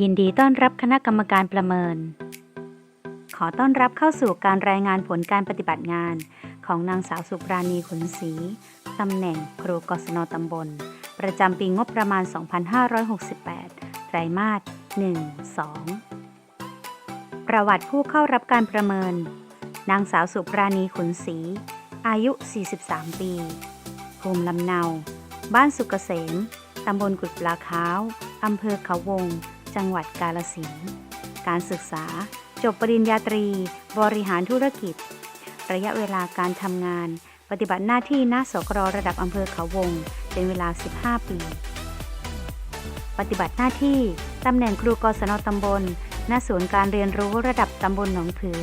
ยินดีต้อนรับคณะกรรมการประเมิน ขอต้อนรับเข้าสู่การรายงานผลการปฏิบัติงาน ของนางสาวสุปราณีขุนศรีตำแหน่งครูกศนตำบล ประจำปีงบประมาณ 2568 ไตรมาส 1 2 ประวัติผู้เข้ารับการประเมิน นางสาวสุปราณีขุนศรีอายุ 43 ปี ภูมิลำเนา บ้านสุกเกษม ตำบลกุดปลาขาว อำเภอเขาวง จังหวัดกาลสินการศึกษา จบปริญญาตรี บริหารธุรกิจ ระยะเวลาการทำงาน ปฏิบัติหน้าที่หน้าสกรระดับอำเภอเขาวง เป็นเวลา 15 ปี ปฏิบัติหน้าที่ตำแหน่งครูกศนตำบล ณ ศูนย์การเรียนรู้ระดับตำบลหนองผือ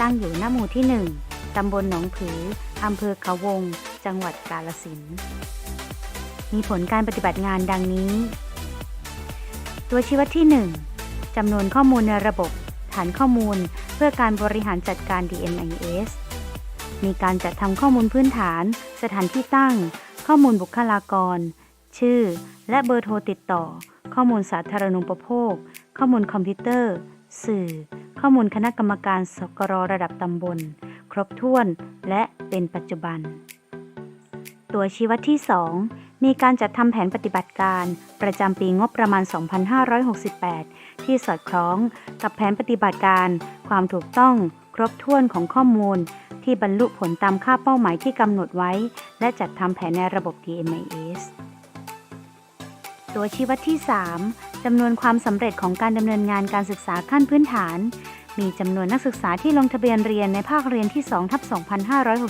ตั้งอยู่หน้าหมู่ที่ 1 ตำบลหนองผือ อำเภอเขาวง จังหวัดกาลสินมีผลการปฏิบัติงานดังนี้ ตัวชี้วัดที่ 1 จำนวนข้อมูลในระบบ ฐานข้อมูล เพื่อการบริหารจัดการ DMIS มีการจัดทำข้อมูลพื้นฐาน สถานที่ตั้ง ข้อมูลบุคลากร ชื่อ และเบอร์โทรติดต่อ ข้อมูลสาธารณูปโภค ข้อมูลคอมพิวเตอร์ สื่อ ข้อมูลคณะกรรมการสกรระดับตำบล ครบถ้วน และเป็นปัจจุบัน ตัวชี้วัดที่ 2 มีการจัดทำแผนปฏิบัติการ ประจำปีงบประมาณ 2568 ที่สอดคล้องกับแผนปฏิบัติการ ความถูกต้องครบถ้วนของข้อมูล ที่บรรลุผลตามค่าเป้าหมายที่กำหนดไว้ และจัดทำแผนในระบบ DMIS ตัวชี้วัดที่ 3จำนวนความสำเร็จของการดำเนินงานการศึกษาขั้นพื้นฐาน มีจำนวนนักศึกษาที่ลงทะเบียนเรียนในภาคเรียนที่2ทับ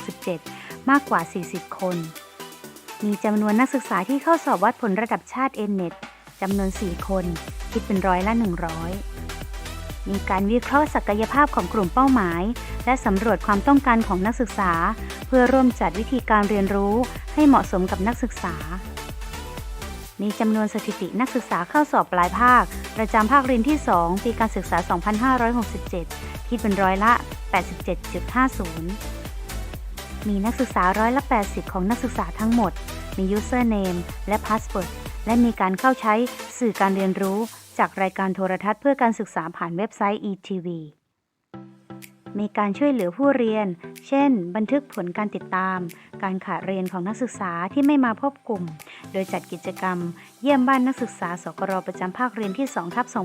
2567 มากกว่า 40 คน มีจำนวนนักศึกษาที่เข้าสอบวัดผลระดับชาติ N-NET จำนวน 4 คน คิดเป็นร้อยละ 100 มีการวิเคราะห์ศักยภาพของกลุ่มเป้าหมาย และสำรวจความต้องการของนักศึกษา เพื่อร่วมจัดวิธีการเรียนรู้ให้เหมาะสมกับนักศึกษา มีจำนวนสถิตินักศึกษาเข้าสอบปลายภาค ประจำภาคเรียนที่ 2 ปีการศึกษา 2567 คิดเป็นร้อยละ 87.50 มีนักศึกษาร้อยละ 80 ของนักศึกษาทั้งหมด มี username และ password และมีการเข้าใช้สื่อการเรียนรู้จากรายการโทรทัศน์เพื่อการศึกษาผ่านเว็บไซต์ ETV มีการช่วยเหลือผู้เรียน เช่น บันทึกผลการติดตาม การขาดเรียนของนักศึกษาที่ไม่มาพบกลุ่ม โดยจัดกิจกรรม เยี่ยมบ้านนักศึกษา สกรประจำภาคเรียนที่2ทับ2567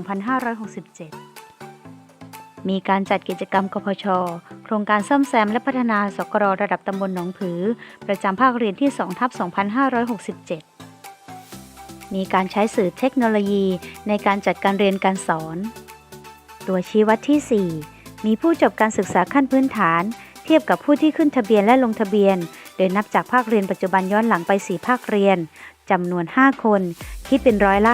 มีการจัดกิจกรรมกพช ครงการซ่อมแซมและพัฒนาสกรระดับตำบลหนองผือ ประจำภาคเรียนที่2ทับ2567 มีการใช้สื่อเทคโนโลยีในการจัดการเรียนการสอน ตัวชี้วัดที่ 4 มีผู้จบการศึกษาขั้นพื้นฐาน เทียบกับผู้ที่ขึ้นทะเบียนและลงทะเบียน โดยนับจากภาคเรียนปัจจุบันย้อนหลังไป 4 ภาคเรียนจำนวน 5 คน คิดเป็นร้อยละ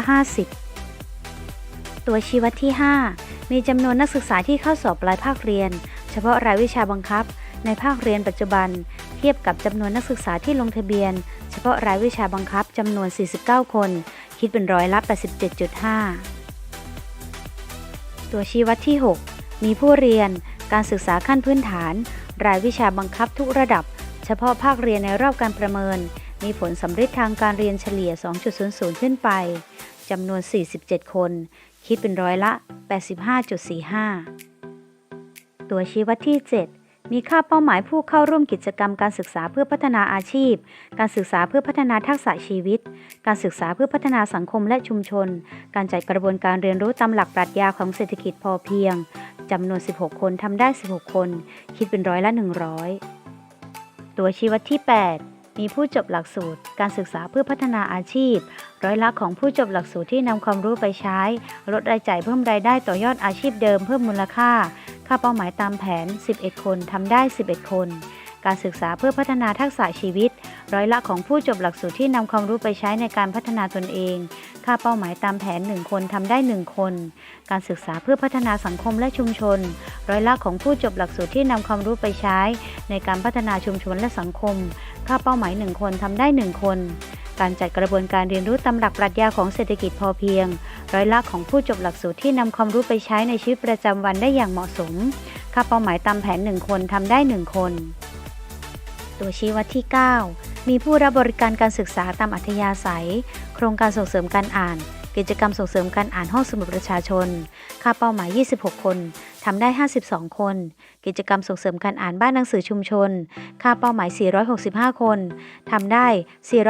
50 ตัวชี้วัดที่ 5 มีจำนวนนักศึกษาที่เข้าสอบปลายภาคเรียน ฉพาะรายวิชาบังคับ ในภาคเรียนปัจจุบัน เทียบกับจำนวนนักศึกษาที่ลงทะเบียน เฉพาะรายวิชาบังคับจำนวน 49 คน คิดเป็นร้อยละ 87.5 ตัวชี้วัดที่ 6 มีผู้เรียนการศึกษาขั้นพื้นฐาน รายวิชาบังคับทุกระดับ เฉพาะภาคเรียนในรอบการประเมิน มีผลสำเร็จทางการเรียนเฉลี่ย 2.00 ขึ้นไปจำนวน 47 คน คิดเป็นร้อยละ 85.45 ตัวชี้วัดที่ 7 มีค่าเป้าหมายผู้เข้าร่วมกิจกรรมการศึกษาเพื่อพัฒนาอาชีพ การศึกษาเพื่อพัฒนาทักษะชีวิต การศึกษาเพื่อพัฒนาสังคมและชุมชน การจัดกระบวนการเรียนรู้ตามหลักปรัชญาของเศรษฐกิจพอเพียงจำนวน 16 คนทำได้ 16 คน คิดเป็นร้อยละ 100 ตัวชี้วัดที่ 8มีผู้จบหลักสูตร การศึกษาเพื่อพัฒนาอาชีพ ร้อยละของผู้จบหลักสูตรที่นำความรู้ไปใช้ ลดรายจ่ายเพิ่มรายได้ต่อยอดอาชีพเดิมเพิ่มมูลค่า ค่าเป้าหมายตามแผน 11 คนทำได้ 11 คน การศึกษาเพื่อพัฒนาทักษะชีวิต ร้อยละของผู้จบหลักสูตรที่นำความรู้ไปใช้ในการพัฒนาตนเอง ค่าเป้าหมายตามแผน 1 คนทำได้ 1 คน การศึกษาเพื่อพัฒนาสังคมและชุมชน ร้อยละของผู้จบหลักสูตรที่นำความรู้ไปใช้ ในการพัฒนาชุมชนและสังคม ค่าเป้าหมาย 1 คนทำได้ 1 คน การจัดกระบวนการเรียนรู้ตามหลักปรัชญาของเศรษฐกิจพอเพียง ร้อยละของผู้จบหลักสูตรที่นำความรู้ไปใช้ในชีวิตประจำวันได้อย่างเหมาะสม ค่าเป้าหมายตามแผน 1 คนทำได้ 1 คน ตัวชี้วัดที่ 9 มีผู้รับบริการการศึกษาตามอัธยาศัย โครงการส่งเสริมการอ่าน กิจกรรมส่งเสริมการอ่านห้องสมุดประชาชน ค่าเป้าหมาย 26 คน ทำได้ 52 คน กิจกรรมส่งเสริมการอ่านบ้านหนังสือชุมชน ค่าเป้าหมาย 465 คน ทำได้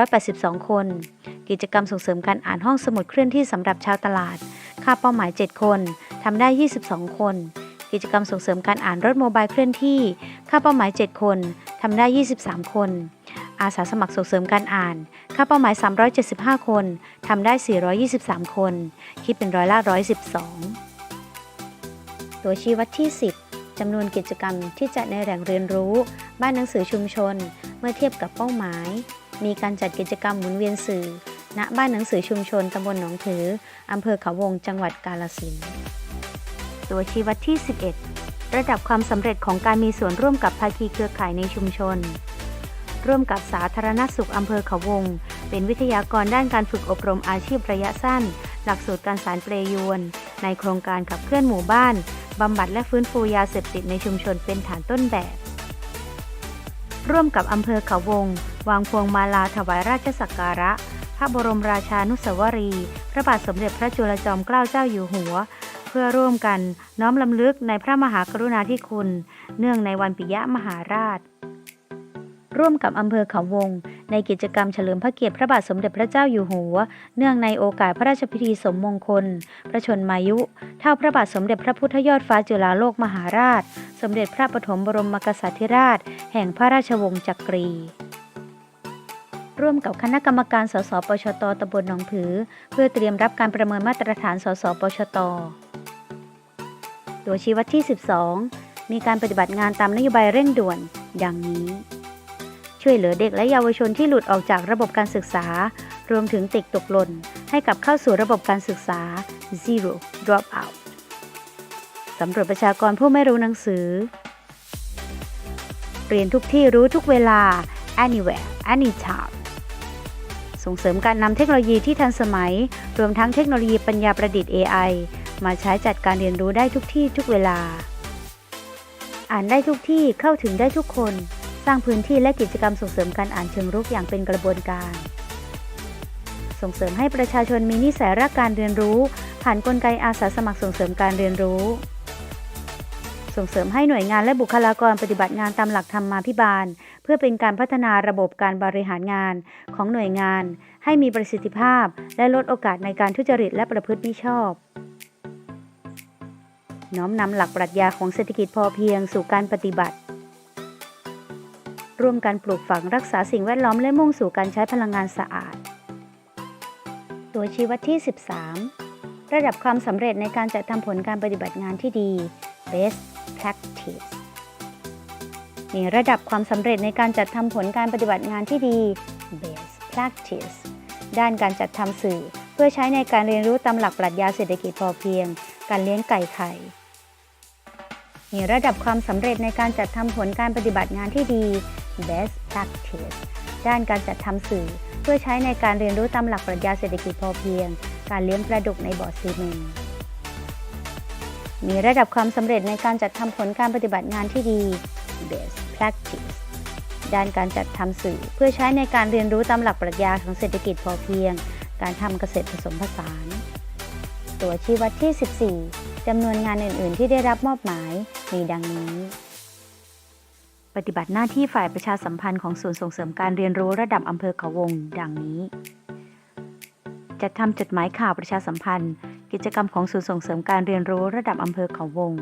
482 คน กิจกรรมส่งเสริมการอ่านห้องสมุดเคลื่อนที่สำหรับชาวตลาด ค่าเป้าหมาย 7 คน ทำได้ 22 คน กิจกรรมส่งเสริมการอ่านรถโมบายเคลื่อนที่ ค่าเป้าหมาย 7 คน ทำได้ 23 คน อาสาสมัครส่งเสริมการอ่าน ค่าเป้าหมาย 375 คน ทำได้ 423 คน คิดเป็นร้อยละ112 ตัวชี้วัดที่ 10 จำนวนกิจกรรมที่จัดในแหล่งเรียนรู้ บ้านหนังสือชุมชน เมื่อเทียบกับเป้าหมาย มีการจัดกิจกรรมหมุนเวียนสื่อ ณ บ้านหนังสือชุมชนตำบลหนองถืออำเภอเขาวง จังหวัดกาฬสินธุ์ ตัวชี้วัดที่ 11 ระดับความสำเร็จของการมีส่วนร่วมกับภาคีเครือข่ายในชุมชน ร่วมกับสาธารณสุขอำเภอเขาวง เป็นวิทยากรด้านการฝึกอบรมอาชีพระยะสั้น หลักสูตรการสารเปรยวน ในโครงการขับเคลื่อนหมู่บ้านบำบัดและฟื้นฟูยาเสพติดในชุมชนเป็นฐานต้นแบบ ร่วมกับอำเภอเขาวง วางพวงมาลาถวายราชสักการะ พระบรมราชานุสาวรี พระบาทสมเด็จพระจุลจอมเกล้าเจ้าอยู่หัว เพื่อร่วมกันน้อมลำลึกในพระมหากรุณาธิคุณ เนื่องในวันปิยมหาราช ร่วมกับอำเภอเขาวง ในกิจกรรมเฉลิมพระเกียรติพระบาทสมเด็จพระเจ้าอยู่หัว เนื่องในโอกาสพระราชพิธีสมมงคล พระชนมายุเท่าพระบาทสมเด็จพระพุทธยอดฟ้าจุฬาโลกมหาราช สมเด็จพระปฐมบรมกษัตริยราช แห่งพระราชวงศ์จักรีร่วมกับคณะกรรมการ สสปชต ตำบลหนองผือ เพื่อเตรียมรับการประเมินมาตรฐาน สสปชต ตัวชี้วัดที่ 12 มีการปฏิบัติงานตามนโยบายเร่งด่วน ดังนี้ ช่วยเหลือเด็กและเยาวชนที่หลุดออกจากระบบการศึกษา รวมถึงติดตกหล่นให้กลับเข้าสู่ระบบการศึกษา zero drop out สำรวจประชากรผู้ไม่รู้หนังสือ เรียนทุกที่รู้ทุกเวลา anywhere anytime ส่งเสริมการนำเทคโนโลยีที่ทันสมัย รวมทั้งเทคโนโลยีปัญญาประดิษฐ์ AI มาใช้จัดการเรียนรู้ได้ทุกที่ทุกเวลา อ่านได้ทุกที่เข้าถึงได้ทุกคน สร้างพื้นที่และกิจกรรมส่งเสริมการอ่านเชิงรุกอย่างเป็นกระบวนการ ส่งเสริมให้ประชาชนมีนิสัยรักการเรียนรู้ ผ่านนกลไกอาสาสมัครส่งเสริมการเรียนรู้ ส่งเสริมให้หน่วยงานและบุคลากรปฏิบัติงานตามหลักธรรมาภิบาล เพื่อเป็นการพัฒนาระบบการบริหารงานของหน่วยงาน ให้มีประสิทธิภาพ และลดโอกาสในการทุจริตและประพฤติมิชอบน้อมนำหลักปรัชญาของเศรษฐกิจพอเพียงสู่การปฏิบัติ ร่วมกันปลูกฝังรักษาสิ่งแวดล้อมและมุ่งสู่การใช้พลังงานสะอาด ตัวชี้วัดที่ 13 ระดับความสำเร็จในการจัดทำผลการปฏิบัติงานที่ดี best practice มีระดับความสำเร็จในการจัดทำผลการปฏิบัติงานที่ดี best practice ด้านการจัดทำสื่อ เพื่อใช้ในการเรียนรู้ตามหลักปรัชญาเศรษฐกิจพอเพียง การเลี้ยงไก่ไข่ มีระดับความสำเร็จในการจัดทำผลการปฏิบัติงานที่ดี best practice ด้านการจัดทำสื่อ เพื่อใช้ในการเรียนรู้ตามหลักปรัชญาเศรษฐกิจพอเพียง การเลี้ยงปลาดุกในบ่อซีเมนต์มีระดับความสำเร็จในการจัดทำผลการปฏิบัติงานที่ดี best practice ด้านการจัดทำสื่อ เพื่อใช้ในการเรียนรู้ตามหลักปรัชญาของเศรษฐกิจพอเพียง การทำเกษตรผสมผสาน ตัวชี้วัดที่ 14 จำนวนงานอื่น ๆ ที่ได้รับมอบหมายมีดังนี้ ปฏิบัติหน้าที่ฝ่ายประชาสัมพันธ์ของศูนย์ส่งเสริมการเรียนรู้ระดับอำเภอเขาวง ดังนี้ จัดทำจดหมายข่าวประชาสัมพันธ์ กิจกรรมของศูนย์ส่งเสริมการเรียนรู้ระดับอำเภอเขาวง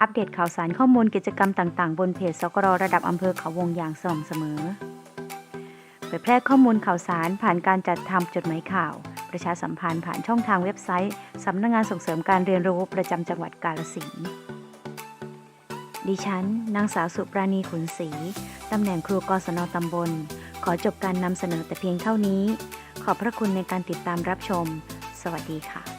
อัปเดตข่าวสารข้อมูลกิจกรรมต่าง ๆ บนเพจสกรระดับอำเภอเขาวงอย่างสม่ำเสมอ เผยแพร่ข้อมูลข่าวสารผ่านการจัดทำจดหมายข่าว ประชาสัมพันธ์ผ่านช่องทางเว็บไซต์สำนักงงานส่งเสริมการเรียนรู้ประจำจังหวัดกาฬสินธุ์ดิฉัน นางสาวสุปราณีขุนศรีตำแหน่งครูกศนตำบล ขอจบการนำเสนอแต่เพียงเท่านี้ ขอบพระคุณในการติดตามรับชม สวัสดีค่ะ